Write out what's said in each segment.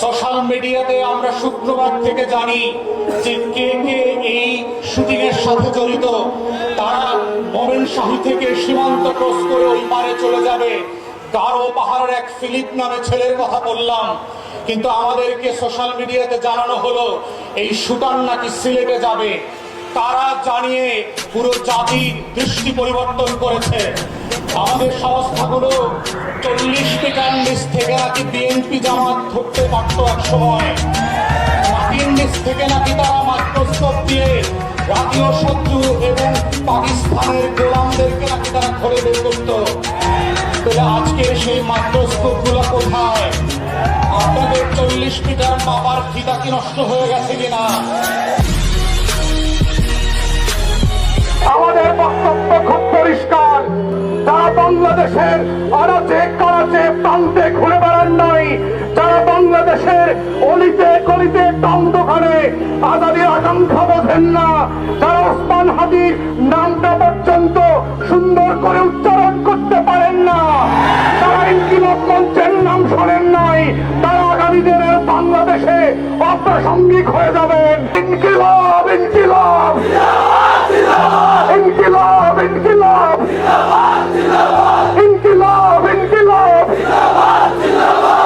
Social মিডিয়াতে আমরা শুক্রবার থেকে জানি যে কে কে এই শুটিং এর সাথে জড়িত। তারা মোমেন শাহী থেকে সীমান্ত ক্রস করে ওই পারে চলে যাবে। গারো পাহাড়ের এক ফিলিপ নামে ছেলের কথা বললাম। কিন্তু আমাদেরকে সোশ্যাল মিডিয়াতে জানানো হলো, এই শুটার নাকি সিলেটে যাবে। তারা জানিয়ে পুরো জাতির দৃষ্টি পরিবর্তন করেছে। আমাদের সংস্থাগুলো মিটার নিচ থেকে নাকি বিএনপি জামাত ধরতে পারত এক সময় মাটির নিচ থেকে নাকি তারা মাইক্রোস্কোপ দিয়ে জাতীয় শত্রু এবং পাকিস্তানের গোলামদেরকে নাকি তারা ধরে বের করতো। তাহলে আজকে সেই মাইক্রোস্কোপগুলো কোথায়? আপনাদের চল্লিশ মিটার মাপার ফিতা কি নষ্ট হয়ে গেছে কিনা? আমাদের বক্তব্য খুব পরিষ্কার। যারা বাংলাদেশের বেড়ান নাই। যারা বাংলাদেশের অলিতে গলিতে টান দোকানে আকাঙ্ক্ষা বোঝেন না, যারা ওসমান হাদির নামটা পর্যন্ত সুন্দর করে উচ্চারণ করতে পারেন না, তারা ইনকিলাব মঞ্চের নাম শোনেন নাই, তারা আগামী দিনের বাংলাদেশে অপ্রাসঙ্গিক হয়ে যাবেন। ইনকিলাব ইনকিলাব ইনকিলাব ইনকিলাব ইনকিলাব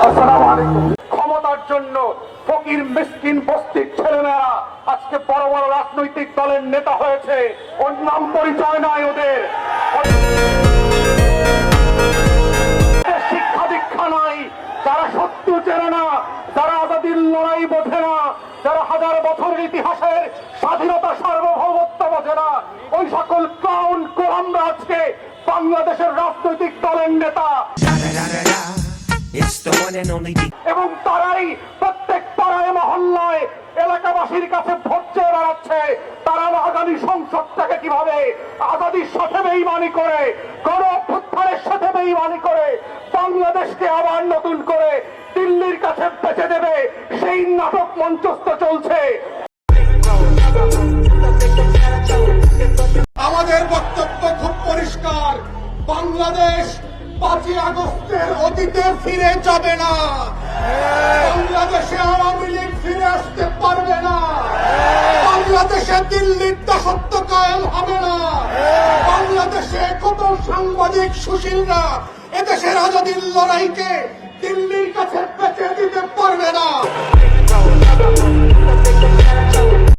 আসসালামু আলাইকুম ক্ষমতার জন্য ফকির মিসকিন বস্তির ছেলেমেয়েরা আজকে বড় বড় রাজনৈতিক দলের নেতা হয়েছে। ওর নাম পরিচয় নাই ওদের। শিক্ষা দীক্ষা নাই। যারা সত্য চেনে না, যারা আজাদির লড়াই বোঝে না, যারা হাজার বছরের ইতিহাসের স্বাধীনতা সার্বভৌমত্ব বোঝে না, ওই সকল ক্রাউন কোলামরা আজকে বাংলাদেশের রাজনৈতিক দলের নেতা। এবং তারাই প্রত্যেক পাড়ায় মহল্লায় এলাকাবাসীর কাছে ভোট চেয়ে বেড়াচ্ছে। তারা আগামী সংসদটাকে কীভাবে আজাদির সাথে বেইমানি করে গণ অভ্যুত্থানের সাথে বেইমানি করে বাংলাদেশকে আবার নতুন করে দিল্লির কাছে বেঁচে দেবে সেই নাটক মঞ্চস্থ চলছে। আমাদের বক্তব্য খুব পরিষ্কার। বাংলাদেশ পাঁচই আগস্টের অতীতে ফিরে যাবে না। বাংলাদেশে আওয়ামী লীগ ফিরে আসতে পারবে না। বাংলাদেশে দিল্লির দাসত্ব কায়েম হবে না। বাংলাদেশে কত সাংবাদিক সুশীলরা এদেশের আজাদির লড়াইকে দিল্লির কাছে